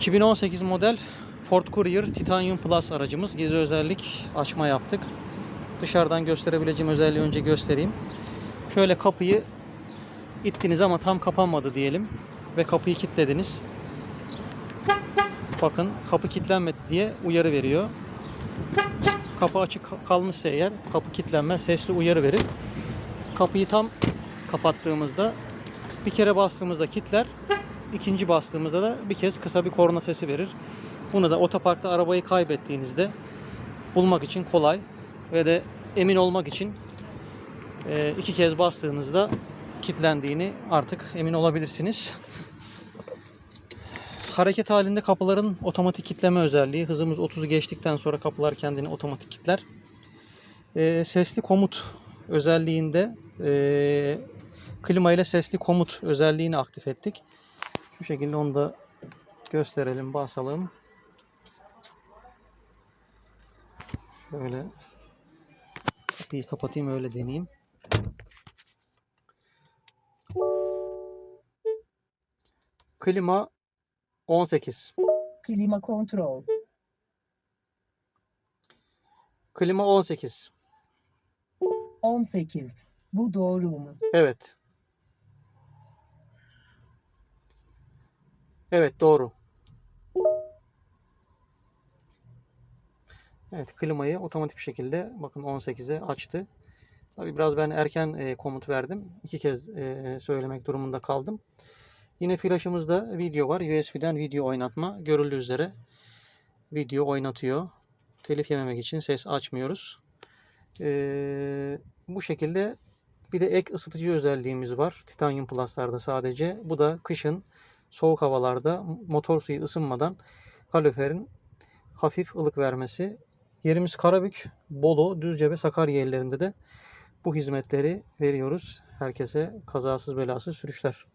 2018 model Ford Courier Titanium Plus aracımız. Gizli özellik açma yaptık. Dışarıdan gösterebileceğim özelliği önce göstereyim. Şöyle kapıyı ittiniz ama tam kapanmadı diyelim. Ve kapıyı kilitlediniz. Bakın kapı kilitlenmedi diye uyarı veriyor. Kapı açık kal- kalmışsa eğer kapı kilitlenmez sesli uyarı verir. Kapıyı tam kapattığımızda bir kere bastığımızda kilitler. İkinci bastığımızda da bir kez kısa bir korna sesi verir. Bunu da otoparkta arabayı kaybettiğinizde bulmak için kolay ve de emin olmak için e, iki kez bastığınızda kilitlendiğini artık emin olabilirsiniz. Hareket halinde kapıların otomatik kitleme özelliği. Hızımız 30'u geçtikten sonra kapılar kendini otomatik kilitler. E, sesli komut özelliğinde e, klima ile sesli komut özelliğini aktif ettik. Şu şekilde onu da gösterelim, basalım. Böyle kapıyı kapatayım öyle deneyeyim. Klima 18. Klima kontrol. Klima 18. 18. Bu doğru mu? Evet. Evet doğru. Evet klimayı otomatik bir şekilde bakın 18'e açtı. Tabii biraz ben erken e, komut verdim. İki kez e, söylemek durumunda kaldım. Yine flaşımızda video var. USB'den video oynatma. Görüldüğü üzere video oynatıyor. Telif yememek için ses açmıyoruz. E, bu şekilde bir de ek ısıtıcı özelliğimiz var. Titanium Plus'larda sadece. Bu da kışın soğuk havalarda motor suyu ısınmadan kaloriferin hafif ılık vermesi. Yerimiz Karabük, Bolu, Düzce Sakarya illerinde de bu hizmetleri veriyoruz. Herkese kazasız belasız sürüşler.